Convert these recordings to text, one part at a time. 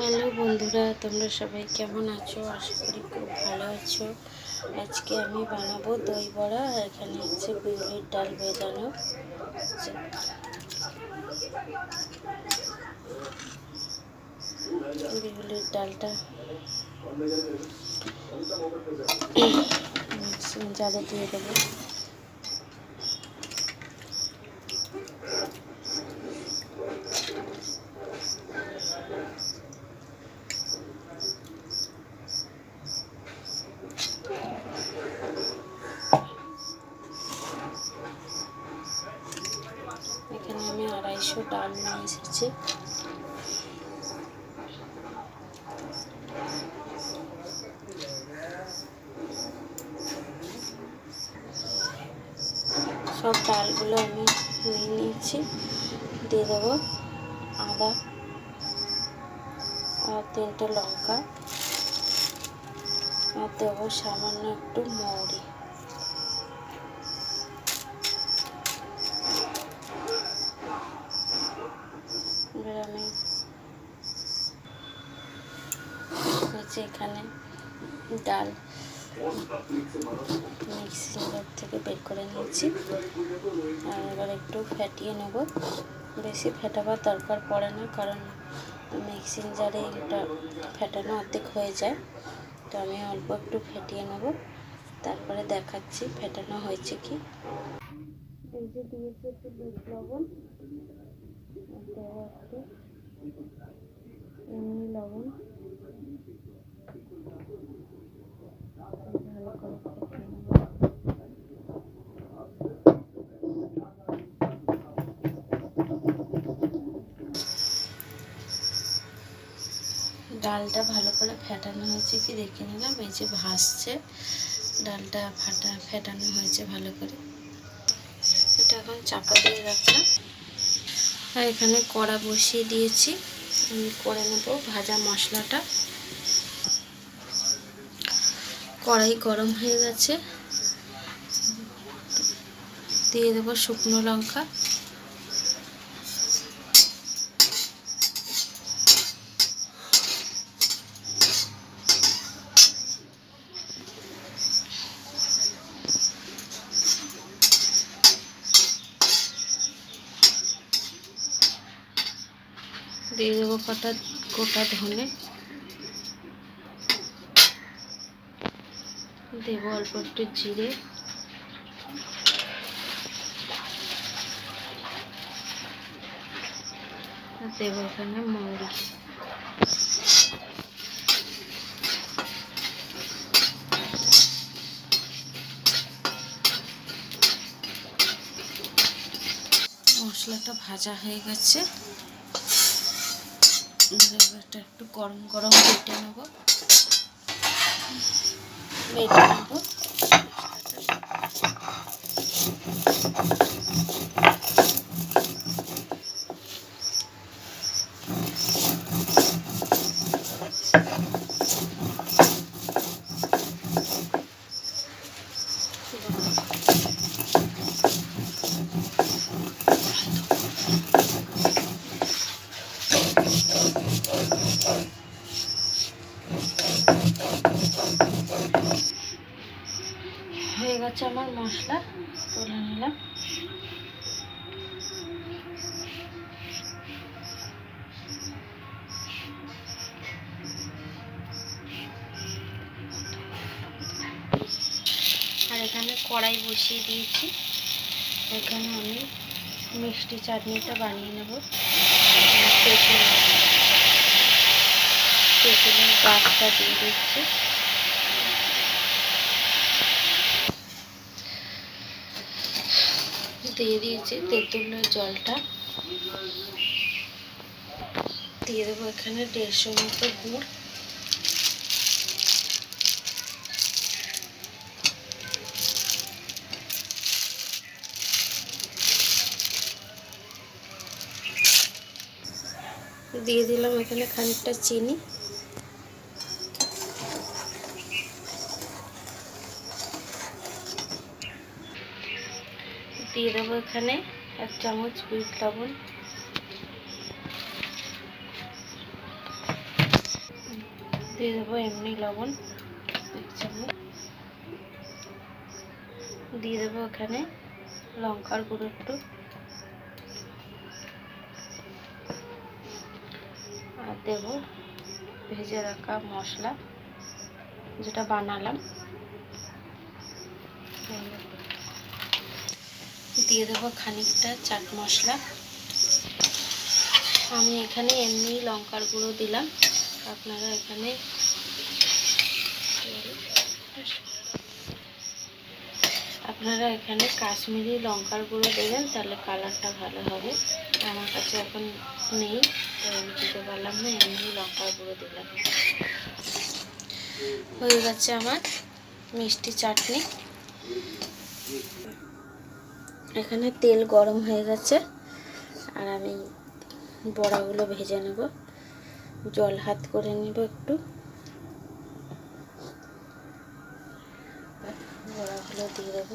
Hello বন্ধুরা, তোমরা সবাই কেমন আছো? আশা করি খুব ভালো আছো। আজকে আমি বানাবো দই বড়া এখানে হচ্ছে বিউলির ডাল হচ্ছে। বিউলির ডালটা জারে দিয়ে দেবো এখানে আমি আড়াইশো ডাল নিয়ে এসেছি। সব ডালগুলো আমি নিয়ে নিয়েছি। দিয়ে দেবো আদা আর তিনটে লঙ্কা। আর দেবো সামান্য একটু মৌরি এবার আমি হচ্ছে এখানে। ডাল মিক্সিং থেকে বের করে নিয়েছি আর এবার একটু ফেটিয়ে নেব। বেশি ফেটাবার দরকার পড়ে না, কারণ মিক্সিং জারে এটা ফেটানো অর্ধেক হয়ে যায়। তো আমি অল্প একটু ফেটিয়ে নেব। তারপরে দেখাচ্ছি ফেটানো হয়েছে কি। একটু লবণ একটু এমনি লবণ ভালো করে ফেটিয়ে নেব ডালটা ভালো করে ফেটানো হয়েছে কি দেখে নিলাম? এই যে ভাসছে। ডালটা ফাটা, ফেটানো হয়েছে ভালো করে। এটা এখন চাপা দিয়ে রাখলাম। এখানে কড়া বসিয়ে দিয়েছি। আমি করে নেব ভাজা মশলাটা। কড়াই গরম হয়ে গেছে। দিয়ে দেবো শুকনো লঙ্কা। দিয়ে দেবো কটা গোটা ধনে। দেবো অল্প একটু জিরে। দেবো এখানে মৌরি। মশলাটা ভাজা হয়ে গেছে। একটু গরম গরম বেটে নেব। বেটে নেব হয়ে গেছে আমার মশলা, তুলে নিলাম। আর এখানে কড়াই বসিয়ে দিয়েছি। এখানে আমি মিষ্টি চাটনিটা বানিয়ে নেব। তেঁতুল তেঁতুলের গাছটা দিয়ে দিচ্ছি। দিয়ে দিয়েছি তেঁতুলের জলটা। দিয়ে দেবো এখানে দেড়শো মতো গুড়। দিয়ে দিলাম এখানে খানিকটা চিনি। দিয়ে দেবো এখানে এক চামচ বিট লবণ। দিয়ে দেবো এমনি লবণ, এক চামচ। দিয়ে দেবো এখানে লঙ্কার গুঁড়ো একটু। আর দেবো ভেজে রাখা মশলা, যেটা বানালাম। দিয়ে দেবো খানিকটা চাট মশলা। আমি এখানে এমনি লঙ্কার গুঁড়ো দিলাম। আপনারা এখানে আপনারা এখানে কাশ্মীরি লঙ্কার গুঁড়ো দেবেন, তাহলে কালারটা ভালো হবে। আমার কাছে এখন নেই আমি দিতে পারলাম না, এমনি লঙ্কার গুঁড়ো দিলাম। হয়ে গেছে আমার মিষ্টি চাটনি। এখানে তেল গরম হয়ে গেছে। আর আমি বড়াগুলো ভেজে নেব। জল হাত করে নেব একটু। বড়াগুলো দিয়ে দেবো।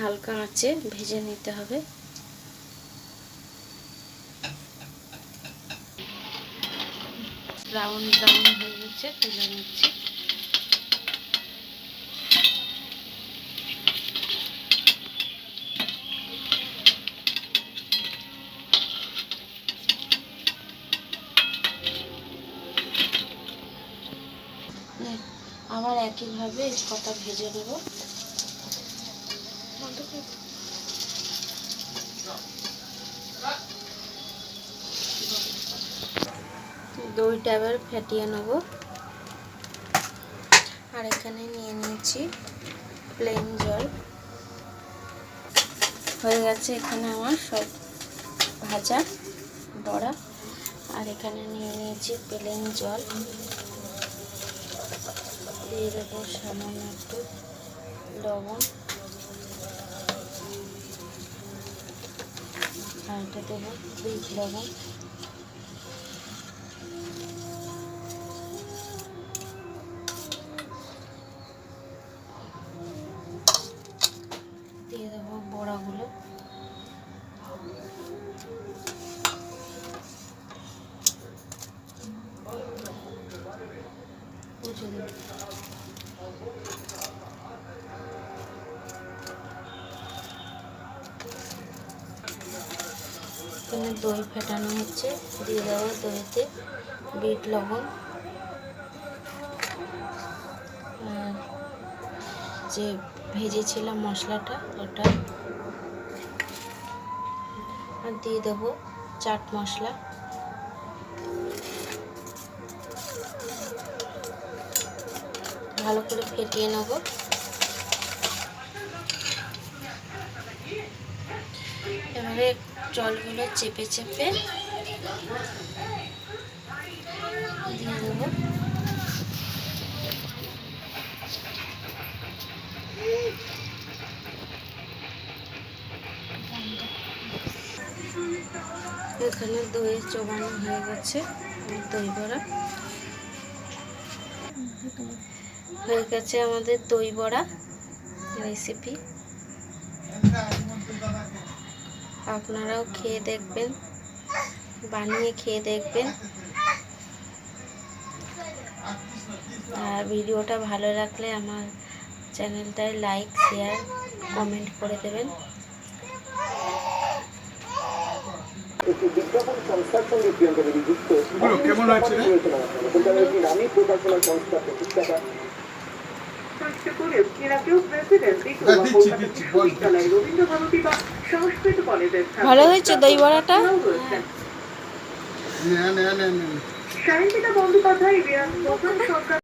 হালকা আঁচে ভেজে নিতে হবে। ব্রাউন ব্রাউন হয়ে গেছে তুলে নিচ্ছি। আবার একইভাবে কটা ভেজে নেব। দইটা এবার ফেটিয়ে নেব। আর এখানে নিয়ে নিয়েছি প্লেন জল। হয়ে গেছে এখানে আমার সব ভাজা বড়া। আর এখানে নিয়ে নিয়েছি প্লেন জল। দিয়ে দেবো সামান্য একটু লবণ। আর এটা দেবো লবণ। এখানে দই ফেটানো হচ্ছে দিয়ে দেওয়া দইতে বিট লবণ যে ভেজেছিলাম মশলাটা ওটা আর দিয়ে দেব চাট মশলা। ভালো করে ফেটিয়ে নেব। এবারে জলগুলো চেপে চেপে এখানে দই চোবানো হয়ে গেছে, দই বড়া। হয়ে গেছে আমাদের দই বড়া রেসিপি আপনারাও খেয়ে দেখবেন, বানিয়ে খেয়ে দেখবেন। আর ভিডিওটা ভালো লাগলে আমার চ্যানেলটায় লাইক শেয়ার কমেন্ট করে দেবেন। একটি বিজ্ঞাপন সংস্থার সঙ্গে প্রিয়াঙ্কা দেবী যুক্ত। এগুলো কেমন নামী প্রকাশনা সংস্থা প্রতিষ্ঠাতা। প্রশ্ন করেও এরা কেউ প্রেসিডেন্ট হ্যাঁ, ভালো হয়েছে দই বড়াটা? রয়েছেন। নে নে নে নে সাহিত্যিকা বন্দ্যোপাধ্যায় বিরাট প্রথম সরকার